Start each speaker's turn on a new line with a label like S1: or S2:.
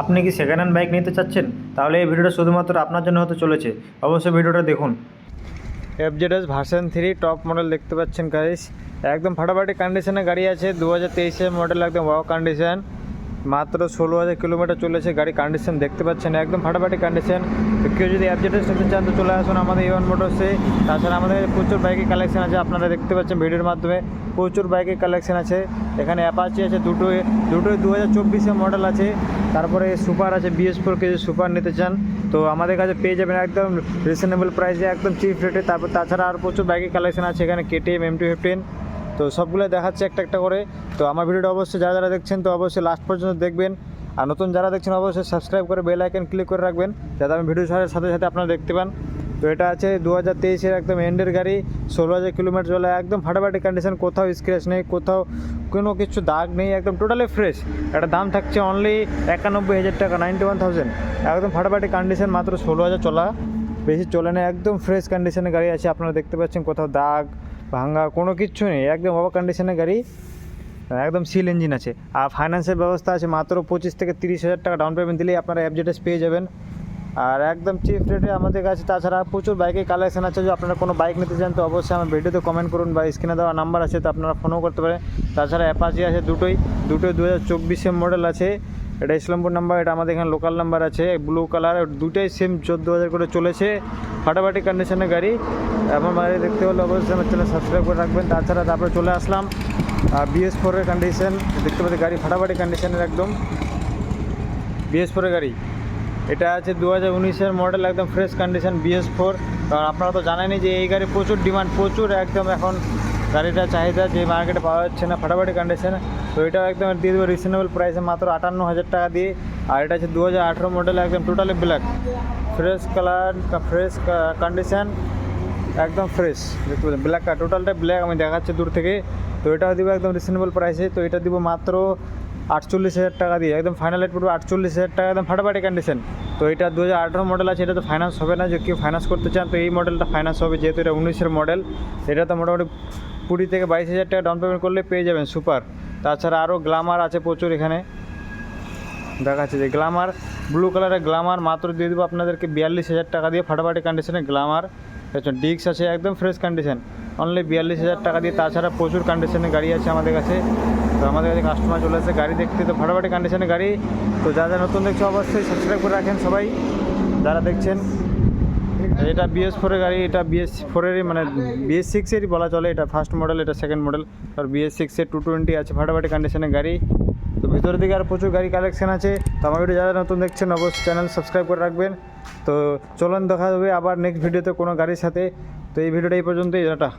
S1: আপনি কি second hand bike নিতে চাচ্ছেন? তাহলে এই ভিডিওটা শুধুমাত্র আপনার জন্য হতে চলেছে। অবশ্যই ভিডিওটা দেখুন। FZS version three top model দেখতে পাচ্ছেন গাইস একদম ফাটাফাটি কন্ডিশনে গাড়ি আছে দু হাজার তেইশের মডেল একদম ওয়াও কন্ডিশন মাত্র ষোলো হাজার কিলোমিটার চলেছে গাড়ি কন্ডিশন দেখতে পাচ্ছেন, একদম ফাটাফাটি কন্ডিশন কেউ যদি এফজেডএস নিতে চান তো চলে আসুন আমাদের ইভন মোটরসে তাছাড়া আমাদের প্রচুর বাইকের কালেকশন আছে, আপনারা দেখতে পাচ্ছেন ভিডিওর মাধ্যমে। প্রচুর বাইকের কালেকশন আছে। এখানে অ্যাপাচি আছে, দুটো দুটোই দু হাজার চব্বিশের মডেল আছে। তারপরে সুপার আছে বিএস ফোর কেজি সুপার নিতে চান, তো আমাদের কাছে পেয়ে যাবেন একদম রিজনেবল প্রাইসে একদম চিপ রেটে তারপর তাছাড়া আর প্রচুর বাইকের কালেকশন আছে, এখানে কেটিএম এম টু ফিফটিন তো সবগুলো দেখাচ্ছে একটা একটা করে। তো আমার ভিডিওটা অবশ্যই যারা যারা দেখছেন, তো অবশ্যই লাস্ট পর্যন্ত দেখবেন। আর নতুন যারা দেখছেন, অবশ্যই সাবস্ক্রাইব করে বেল আইকন ক্লিক করে রাখবেন, যাতে আমি ভিডিও ছাড়ার সাথে সাথে আপনারা দেখতে পান। তো এটা আছে দু হাজার তেইশের একদম এন্ডের গাড়ি ষোলো হাজার কিলোমিটার চলে, একদম ফাটাফাটি কন্ডিশন কোথাও স্ক্র্যাচ নেই, কোথাও কোনো কিছু দাগ নেই, একদম টোটালি ফ্রেশ এটা দাম থাকছে অনলি একানব্বই হাজার টাকা নাইনটি ওয়ান থাউজেন্ড একদম ফাটাফাটি কন্ডিশন মাত্র ষোলো হাজার চলা। বেশি চলে না, একদম ফ্রেশ কন্ডিশনের গাড়ি আছে, আপনারা দেখতে পাচ্ছেন কোথাও দাগ ভাঙা কোনো কিচ্ছু নেই, একদম ওভার কন্ডিশনের গাড়ি, একদম সিল ইঞ্জিন আছে। আর ফাইন্যান্সের ব্যবস্থা আছে মাত্র পঁচিশ থেকে তিরিশ হাজার টাকা ডাউন পেমেন্ট দিলেই আপনারা অ্যাপজেটেস পেয়ে যাবেন। আর একদম চিপ রেটে আমাদের কাছে, তাছাড়া প্রচুর বাইকের কালেকশন আছে, যদি আপনারা কোনো বাইক নিতে চান তো অবশ্যই আমার ভিডিওতে কমেন্ট করুন বা স্ক্রিনে দেওয়া নাম্বার আছে, তো আপনারা ফোনও করতে পারেন। তাছাড়া অ্যাপাচি আছে দুটোই দুটোই দু হাজার চব্বিশের মডেল আছে। এটা ইসলামপুর নাম্বার এটা আমাদের এখানে লোকাল নাম্বার আছে ব্লু কালার দুটোই সেম চোদ্দ হাজার করে চলেছে। ফাটাফাটি কন্ডিশনের গাড়ি। এমন বাড়ি দেখতে হলে অবশ্যই আমার চ্যানেল সাবস্ক্রাইব করে রাখবেন। তাছাড়া তারপরে চলে আসলাম। বিএস ফোরের কন্ডিশন দেখতে পাচ্ছি গাড়ি ফাটাফাটি কন্ডিশনের একদম। বিএস ফোরের গাড়ি। এটা আছে দু হাজার উনিশের মডেল একদম ফ্রেশ কন্ডিশন বিএস ফোর কারণ আপনারা তো জানেনই যে এই গাড়ি প্রচুর ডিমান্ড প্রচুর একদম এখন গাড়িটা চাহিদা যে মার্কেটে পাওয়া যাচ্ছে না, ফাটাফাটি কন্ডিশন তো এটাও একদম দিয়ে দেবো রিজনেবল প্রাইসে মাত্র আটান্ন হাজার টাকা দিয়ে। আর এটা আছে দু হাজার আঠেরো মডেল একদম totally black fresh colour fresh condition একদম ফ্রেশ দেখতে পাচ্ছেন ব্ল্যাক টোটালটা ব্ল্যাক আমি দেখাচ্ছি দূর থেকে। তো এটাও দিব একদম রিজনেবল প্রাইসে তো এটা দিব মাত্র আটচল্লিশ হাজার টাকা দিয়ে। একদম ফাইনাল রেট পড়বে আটচল্লিশ হাজার টাকা, একদম ফাটাফাটি কন্ডিশন তো এটা দু হাজার আঠেরো মডেল আছে, এটা তো ফাইন্যান্স হবে না। যে কেউ ফাইন্যান্স করতে চান, তো এই মডেলটা ফাইন্যান্স হবে, যেহেতু এটা উনিশের মডেল এটা তো মোটামুটি কুড়ি থেকে বাইশ হাজার টাকা ডাউন পেমেন্ট করলে পেয়ে যাবেন সুপার তাছাড়া আরও গ্লামার আছে প্রচুর এখানে। দেখাচ্ছে যে গ্লামার ব্লু কালারের গ্লামার মাত্র দিয়ে দেবো আপনাদেরকে বিয়াল্লিশ হাজার টাকা দিয়ে ফাটাফাটি কন্ডিশনে গ্লামার দেখছেন ডিক্স আছে, একদম ফ্রেশ কন্ডিশন অনলি বিয়াল্লিশ হাজার টাকা দিয়ে, তাছাড়া প্রচুর কন্ডিশনের গাড়ি আছে আমাদের কাছে। তো আমাদের কাছে কাস্টমার চলে আসে গাড়ি দেখতে তো ফাটাফাটি কন্ডিশনের গাড়ি। তো যা যা নতুন দেখছে, অবশ্যই সাবস্ক্রাইব করে রাখেন সবাই। যারা দেখছেন, এটা বিএস ফোরের গাড়ি, এটা বিএস ফোরেরই মানে বিএস সিক্সেরই বলা চলে, এটা ফার্স্ট মডেল এটা সেকেন্ড মডেল আর বিএস সিক্সের টু টোয়েন্টি আছে, ফাটাফাটি কন্ডিশনের গাড়ি। তো ভিতরের দিকে আর প্রচুর গাড়ি কালেকশন আছে। তো আমার ভিডিও যারা নতুন দেখছেন, অবশ্যই চ্যানেল সাবস্ক্রাইব করে রাখবেন। তো চলুন, দেখা হবে আবার নেক্সট ভিডিওতে কোনো গাড়ির সাথে। তো এই ভিডিওটা এই পর্যন্তই, টাটা।